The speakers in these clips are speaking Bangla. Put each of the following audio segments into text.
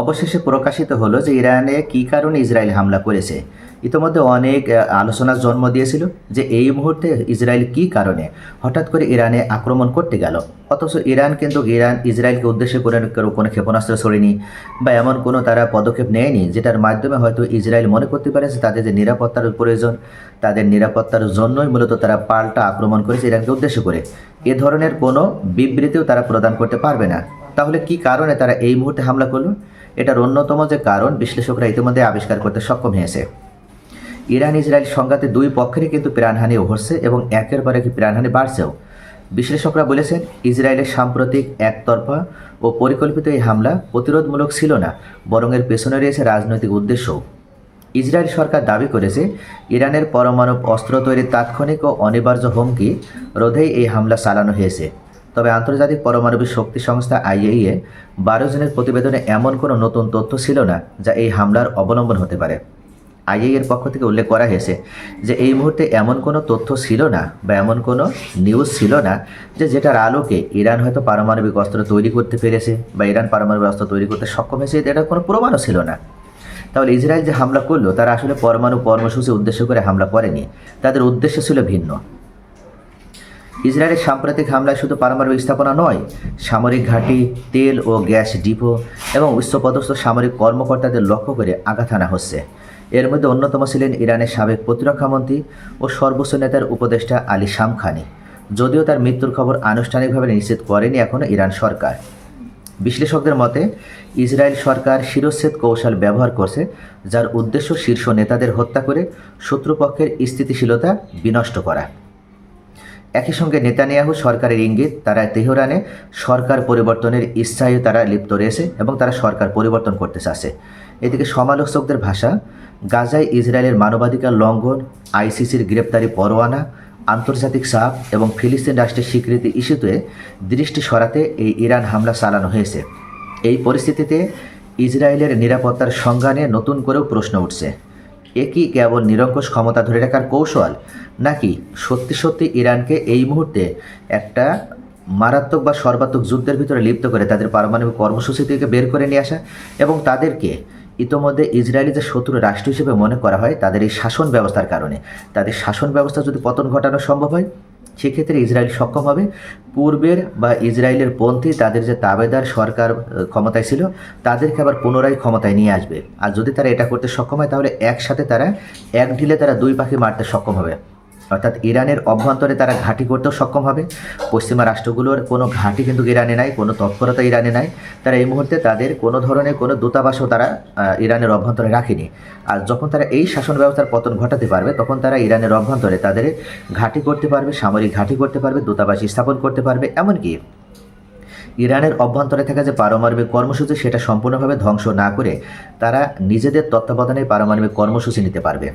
অবশেষে প্রকাশিত হলো যে ইরানে কী কারণে ইসরায়েল হামলা করেছে। ইতোমধ্যে অনেক আলোচনার জন্ম দিয়েছিল যে এই মুহূর্তে ইসরায়েল কী কারণে হঠাৎ করে ইরানে আক্রমণ করতে গেল। অথচ ইরান কিন্তু ইরান ইসরায়েলকে উদ্দেশ্য করে কোনো ক্ষেপণাস্ত্র ছড়েনি বা এমন কোনো তারা পদক্ষেপ নেয়নি যেটার মাধ্যমে হয়তো ইসরায়েল মনে করতে পারে যে তাদের যে নিরাপত্তার প্রয়োজন, তাদের নিরাপত্তার জন্যই মূলত তারা পাল্টা আক্রমণ করেছে ইরানকে উদ্দেশ্য করে। এ ধরনের কোনো বিবৃতিও তারা প্রদান করতে পারবে না। তাহলে কি কারণে তারা এই মুহূর্তে হামলা করল? এটার অন্যতম যে কারণ, বিশ্লেষকরা ইতিমধ্যে আবিষ্কার করতে সক্ষম হয়েছে। ইরান, ইসরায়েল সংঘাতে দুই পক্ষেরই কিন্তু প্রাণহানি ঘটছে এবং একের পর এক প্রাণহানি বাড়ছেও। বিশ্লেষকরা বলেছেন, ইসরায়েলের সাম্প্রতিক একতরফা ও পরিকল্পিত এই হামলা প্রতিরোধমূলক ছিল না, বরং এর পেছনে রয়েছে রাজনৈতিক উদ্দেশ্য ইসরায়েল সরকার দাবি করেছে, ইরানের পরমাণু অস্ত্র তৈরির তাৎক্ষণিক ও অনিবার্য হুমকি রোধেই এই হামলা চালানো হয়েছে। তবে আন্তর্জাতিক পরমাণবিক শক্তি সংস্থা আইএইএ বারো জনের প্রতিবেদনে এমন কোনো নতুন তথ্য ছিল না যা এই হামলার অবলম্বন হতে পারে। আইএই এর পক্ষ থেকে উল্লেখ করা হয়েছে যে এই মুহূর্তে এমন কোনো তথ্য ছিল না বা এমন কোনো নিউজ ছিল না যে যেটার আলোকে ইরান হয়তো পারমাণবিক অস্ত্র তৈরি করতে পেরেছে বা ইরান পারমাণবিক অস্ত্র তৈরি করতে সক্ষম হয়েছে এটার কোনো প্রমাণও ছিল না। তাহলে ইসরায়েল যে হামলা করল, তারা আসলে পরমাণু কর্মসূচি উদ্দেশ্য করে হামলা করেনি। তাদের উদ্দেশ্য ছিল ভিন্ন। ইসরায়েলের সাম্প্রতিক হামলায় শুধু পারমাণবিক স্থাপনা নয়, সামরিক ঘাঁটি, তেল ও গ্যাস ডিপো এবং উচ্চপদস্থ সামরিক কর্মকর্তাদের লক্ষ্য করে আঘাত হানা হচ্ছে। এর মধ্যে অন্যতম ছিলেন ইরানের সাবেক প্রতিরক্ষামন্ত্রী ও সর্বোচ্চ নেতার উপদেষ্টা আলী শামখানি। যদিও তার মৃত্যুর খবর আনুষ্ঠানিকভাবে নিশ্চিত করেনি এখনও ইরান সরকার। বিশ্লেষকদের মতে, ইসরায়েল সরকার শিরচ্ছেদ কৌশল ব্যবহার করছে, যার উদ্দেশ্য শীর্ষ নেতাদের হত্যা করে শত্রুপক্ষের স্থিতিশীলতা বিনষ্ট করা। একই সঙ্গে নেতানিয়াহু সরকারের ইঙ্গিত, তারা তেহরানে সরকার পরিবর্তনের ইচ্ছায় তারা লিপ্ত রয়েছে এবং তারা সরকার পরিবর্তন করতে চাচ্ছে। এদিকে সমালোচকদের ভাষা, গাজায় ইসরায়েলের মানবাধিকার লঙ্ঘন, আইসিসির গ্রেপ্তারি পরোয়ানা, আন্তর্জাতিক চাপ এবং ফিলিস্তিন রাষ্ট্রের স্বীকৃতি ইস্যুতে দৃষ্টি সরাতে এই ইরান হামলা চালানো হয়েছে। এই পরিস্থিতিতে ইসরায়েলের নিরাপত্তার সংজ্ঞানে নতুন করেও প্রশ্ন উঠছে। এ কি কেবল নিরঙ্কুশ ক্ষমতা ধরে রাখার কৌশল? নাকি সত্যি সত্যি ইরানকে এই মুহূর্তে একটা মারাত্মক বা সর্বাত্মক যুদ্ধের ভিতরে লিপ্ত করে তাদের পারমাণবিক কর্মসূচি থেকে বের করে নিয়ে আসা এবং তাদেরকে ইতোমধ্যে ইসরায়েলি যে শত্রু রাষ্ট্র হিসেবে মনে করা হয়, তাদের এই শাসন ব্যবস্থার কারণে। তাদের শাসন ব্যবস্থা যদি পতন ঘটানো সম্ভব হয় সেক্ষেত্রে ইসরায়েল সক্ষম হবে। পূর্বের বা ইসরায়েলের পন্থী তাদের যে তাবেদার সরকার ক্ষমতায় ছিল, তাদেরকে আবার পুনরায় ক্ষমতায় নিয়ে আসবে। আর যদি তারা এটা করতে সক্ষম হয়, তাহলে একসাথে তারা, এক ঢিলে তারা দুই পাখি মারতে সক্ষম হবে। অর্থাৎ ইরানের অভ্যন্তরে তারা ঘাঁটি করতেও সক্ষম হবে। পশ্চিমা রাষ্ট্রগুলোর কোনো ঘাঁটি কিন্তু ইরানে নাই, কোনো তৎপরতা ইরানে নাই। তারা এই মুহূর্তে তাদের কোনো ধরনের কোনো দূতাবাসও তারা ইরানের অভ্যন্তরে রাখেনি। আর যখন তারা এই শাসন ব্যবস্থার পতন ঘটাতে পারবে, তখন তারা ইরানের অভ্যন্তরে তাদের ঘাঁটি করতে পারবে, সামরিক ঘাঁটি করতে পারবে, দূতাবাস স্থাপন করতে পারবে। এমনকি ইরানের অভ্যন্তরে থাকা যে পারমাণবিক কর্মসূচি, সেটা সম্পূর্ণভাবে ধ্বংস না করে তারা নিজেদের তত্ত্বাবধানে পারমাণবিক কর্মসূচি নিতে পারবে।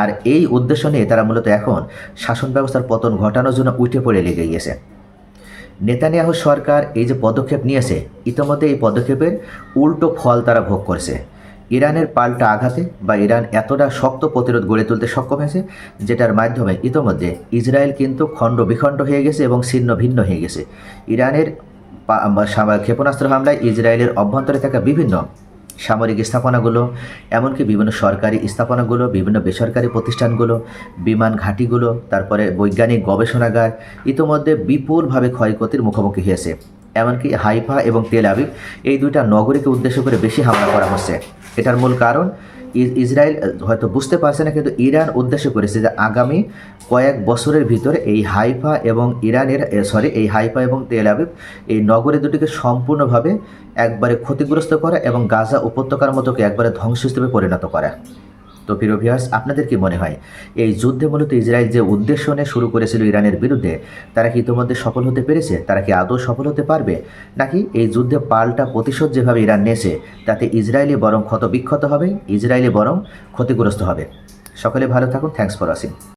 আর এই উদ্দেশ্য নিয়ে তারা মূলত এখন শাসন ব্যবস্থার পতন ঘটানোর জন্য উঠে পড়ে লেগে গিয়েছে। নেতানিয়াহু সরকার এই যে পদক্ষেপ নিয়েছে, ইতিমধ্যে এই পদক্ষেপের উল্টো ফল তারা ভোগ করছে। ইরানের পাল্টা আঘাতে বা ইরান এতটা শক্ত প্রতিরোধ গড়ে তুলতে সক্ষম হয়েছে, যেটার মাধ্যমে ইতিমধ্যে ইসরায়েল কিন্তু খণ্ড বিখণ্ড হয়ে গেছে এবং ছিন্ন ভিন্ন হয়ে গেছে। ইরানের ক্ষেপণাস্ত্র হামলায় ইসরায়েলের অভ্যন্তরে থাকা বিভিন্ন সামরিক স্থাপনাগুলো, এমনকি বিভিন্ন সরকারি স্থাপনাগুলো, বিভিন্ন বেসরকারি প্রতিষ্ঠানগুলো, বিমান ঘাঁটিগুলো, তারপরে বৈজ্ঞানিক গবেষণাগার ইতোমধ্যে বিপুলভাবে ক্ষয়ক্ষতির মুখোমুখি হয়েছে। এমনকি হাইফা এবং তেল আবিব এই দুইটা নগরীকে উদ্দেশ্য করে বেশি হামলা করা হচ্ছে। এটার মূল কারণ ইসরায়েল হয়তো বুঝতে পারছে না, কিন্তু ইরান উদ্দেশ্য করেছে যে আগামী কয়েক বছরের ভিতরে এই হাইফা এবং ইরানের সরি এই হাইফা এবং তেল আবিব এই নগরী দুটিকে সম্পূর্ণভাবে একবারে ক্ষতিগ্রস্ত করা এবং গাজা উপত্যকার মতোকে একবারে ধ্বংসস্তূপে পরিণত করা। তো প্রিয় ভিউয়ার্স আপনাদের কি মনে হয়, এই যুদ্ধে মূলত ইসরায়েল যে উদ্দেশ্য নিয়ে শুরু করেছিল ইরানের বিরুদ্ধে, তারা কি ইতিমধ্যে সফল হতে পেরেছে? তারা কি আদৌ সফল হতে পারবে? নাকি এই যুদ্ধে পাল্টা প্রতিশোধ যেভাবে ইরান নিয়েছে, তাতে ইসরায়েলি বরং ক্ষতবিক্ষত হবে? ইসরায়েলি বরং ক্ষতিগ্রস্ত হবে। সকলে ভালো থাকুন। Thanks for watching